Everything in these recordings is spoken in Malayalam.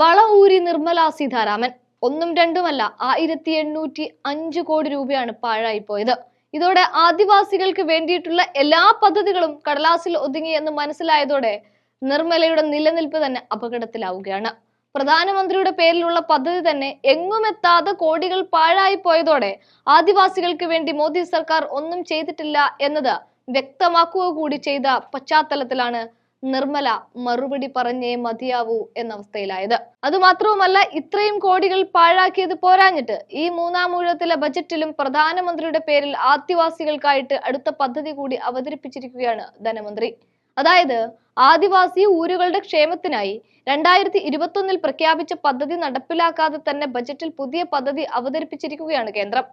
വള ഊരി നിർമ്മല സീതാരാമൻ. ഒന്നും രണ്ടുമല്ല ആയിരത്തി എണ്ണൂറ്റി അഞ്ച് കോടി രൂപയാണ് പാഴായി പോയത്. ഇതോടെ ആദിവാസികൾക്ക് വേണ്ടിയിട്ടുള്ള എല്ലാ പദ്ധതികളും കടലാസിൽ ഒതുങ്ങി എന്ന് മനസ്സിലായതോടെ നിർമ്മലയുടെ നിലനിൽപ്പ് തന്നെ അപകടത്തിലാവുകയാണ്. പ്രധാനമന്ത്രിയുടെ പേരിലുള്ള പദ്ധതി തന്നെ എങ്ങുമെത്താതെ കോടികൾ പാഴായി പോയതോടെ ആദിവാസികൾക്ക് വേണ്ടി മോദി സർക്കാർ ഒന്നും ചെയ്തിട്ടില്ല എന്നത് വ്യക്തമാക്കുക കൂടി ചെയ്ത പശ്ചാത്തലത്തിലാണ് നിർമ്മല മറുപടി പറഞ്ഞേ മതിയാവൂ എന്ന അവസ്ഥയിലായത് അതുമാത്രവുമല്ല ഇത്രയും കോടികൾ പാഴാക്കിയത് പോരാഞ്ഞിട്ട് ഈ മൂന്നാം ഊഴത്തിലെ ബജറ്റിലും പ്രധാനമന്ത്രിയുടെ പേരിൽ ആദിവാസികൾക്കായിട്ട് അടുത്ത പദ്ധതി കൂടി അവതരിപ്പിച്ചിരിക്കുകയാണ് ധനമന്ത്രി. അതായത് ആദിവാസി ഊരുകളുടെ ക്ഷേമത്തിനായി രണ്ടായിരത്തി ഇരുപത്തൊന്നിൽ പ്രഖ്യാപിച്ച പദ്ധതി നടപ്പിലാക്കാതെ തന്നെ ബജറ്റിൽ പുതിയ പദ്ധതി അവതരിപ്പിച്ചിരിക്കുകയാണ് കേന്ദ്രം.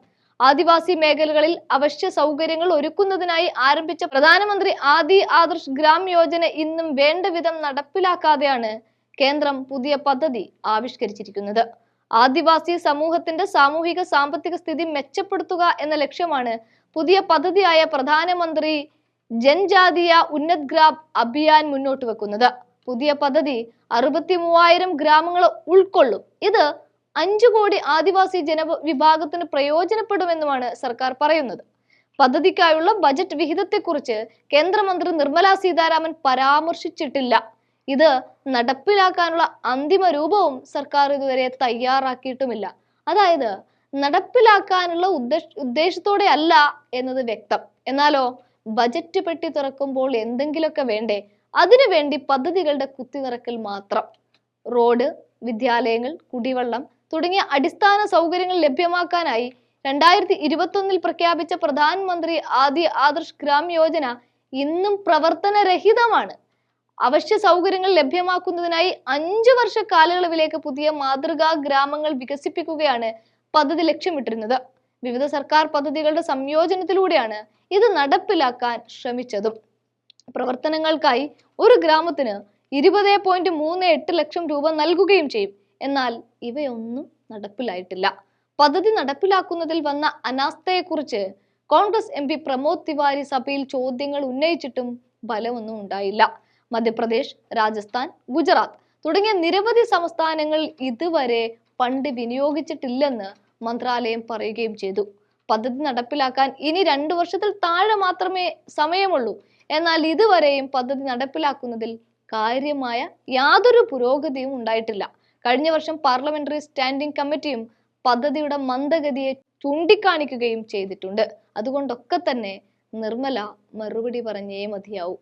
ആദിവാസി മേഖലകളിൽ അവശ്യ സൗകര്യങ്ങൾ ഒരുക്കുന്നതിനായി ആരംഭിച്ച പ്രധാനമന്ത്രി ആദി ആദർശ് ഗ്രാം യോജന ഇന്നും വേണ്ട വിധം നടപ്പിലാക്കാതെയാണ് കേന്ദ്രം പുതിയ പദ്ധതി ആവിഷ്കരിച്ചിരിക്കുന്നത്. ആദിവാസി സമൂഹത്തിന്റെ സാമൂഹിക സാമ്പത്തിക സ്ഥിതി മെച്ചപ്പെടുത്തുക എന്ന ലക്ഷ്യമാണ് പുതിയ പദ്ധതിയായ പ്രധാനമന്ത്രി ജൻജാതീയ ഉന്നത് ഗ്രാം അഭിയാൻ മുന്നോട്ട് വെക്കുന്നത്. പുതിയ പദ്ധതി അറുപത്തി മൂവായിരം ഗ്രാമങ്ങൾ ഉൾക്കൊള്ളും. ഇത് അഞ്ചു കോടി ആദിവാസി ജന വിഭാഗത്തിന് പ്രയോജനപ്പെടുമെന്നുമാണ് സർക്കാർ പറയുന്നത്. പദ്ധതിക്കായുള്ള ബജറ്റ് വിഹിതത്തെക്കുറിച്ച് കേന്ദ്രമന്ത്രി നിർമ്മല സീതാരാമൻ പരാമർശിച്ചിട്ടില്ല. ഇത് നടപ്പിലാക്കാനുള്ള അന്തിമ രൂപവും സർക്കാർ ഇതുവരെ തയ്യാറാക്കിയിട്ടുമില്ല. അതായത് നടപ്പിലാക്കാനുള്ള ഉദ്ദേശ ഉദ്ദേശത്തോടെ അല്ല എന്നത് വ്യക്തം. എന്നാലോ ബജറ്റ് പെട്ടി തുറക്കുമ്പോൾ എന്തെങ്കിലുമൊക്കെ വേണ്ടേ? അതിനുവേണ്ടി പദ്ധതികളുടെ കുത്തിനിറക്കൽ മാത്രം. റോഡ് വിദ്യാലയങ്ങൾ കുടിവെള്ളം തുടങ്ങിയ അടിസ്ഥാന സൗകര്യങ്ങൾ ലഭ്യമാക്കാനായി രണ്ടായിരത്തി ഇരുപത്തൊന്നിൽ പ്രഖ്യാപിച്ച പ്രധാനമന്ത്രി ആദി ആദർശ് ഗ്രാം യോജന ഇന്നും പ്രവർത്തനരഹിതമാണ്. അവശ്യ സൗകര്യങ്ങൾ ലഭ്യമാക്കുന്നതിനായി അഞ്ചു വർഷ കാലയളവിലേക്ക് പുതിയ മാതൃകാ ഗ്രാമങ്ങൾ വികസിപ്പിക്കുകയാണ് പദ്ധതി ലക്ഷ്യമിട്ടിരുന്നത്. വിവിധ സർക്കാർ പദ്ധതികളുടെ സംയോജനത്തിലൂടെയാണ് ഇത് നടപ്പിലാക്കാൻ ശ്രമിച്ചതും. പ്രവർത്തനങ്ങൾക്കായി ഒരു ഗ്രാമത്തിന് ഇരുപത് പോയിന്റ് മൂന്ന് എട്ട് ലക്ഷം രൂപ നൽകുകയും ചെയ്യും. എന്നാൽ ഇവയൊന്നും നടപ്പിലായിട്ടില്ല. പദ്ധതി നടപ്പിലാക്കുന്നതിൽ വന്ന അനാസ്ഥയെക്കുറിച്ച് കോൺഗ്രസ് എം പി പ്രമോദ് തിവാരി സഭയിൽ ചോദ്യങ്ങൾ ഉന്നയിച്ചിട്ടും ഫലമൊന്നും ഉണ്ടായില്ല. മധ്യപ്രദേശ് രാജസ്ഥാൻ ഗുജറാത്ത് തുടങ്ങിയ നിരവധി സംസ്ഥാനങ്ങൾ ഇതുവരെ ഫണ്ട് വിനിയോഗിച്ചിട്ടില്ലെന്ന് മന്ത്രാലയം പറയുകയും ചെയ്തു. പദ്ധതി നടപ്പിലാക്കാൻ ഇനി രണ്ടു വർഷത്തിൽ താഴെ മാത്രമേ സമയമുള്ളൂ. എന്നാൽ ഇതുവരെയും പദ്ധതി നടപ്പിലാക്കുന്നതിൽ കാര്യമായ യാതൊരു പുരോഗതിയും ഉണ്ടായിട്ടില്ല. കഴിഞ്ഞ വർഷം പാർലമെന്ററി സ്റ്റാൻഡിംഗ് കമ്മിറ്റിയും പദ്ധതിയുടെ മന്ദഗതിയെ ചൂണ്ടിക്കാണിക്കുകയും ചെയ്തിട്ടുണ്ട്. അതുകൊണ്ടൊക്കെ തന്നെ നിർമ്മല മറുപടി പറഞ്ഞേ മതിയാവൂ.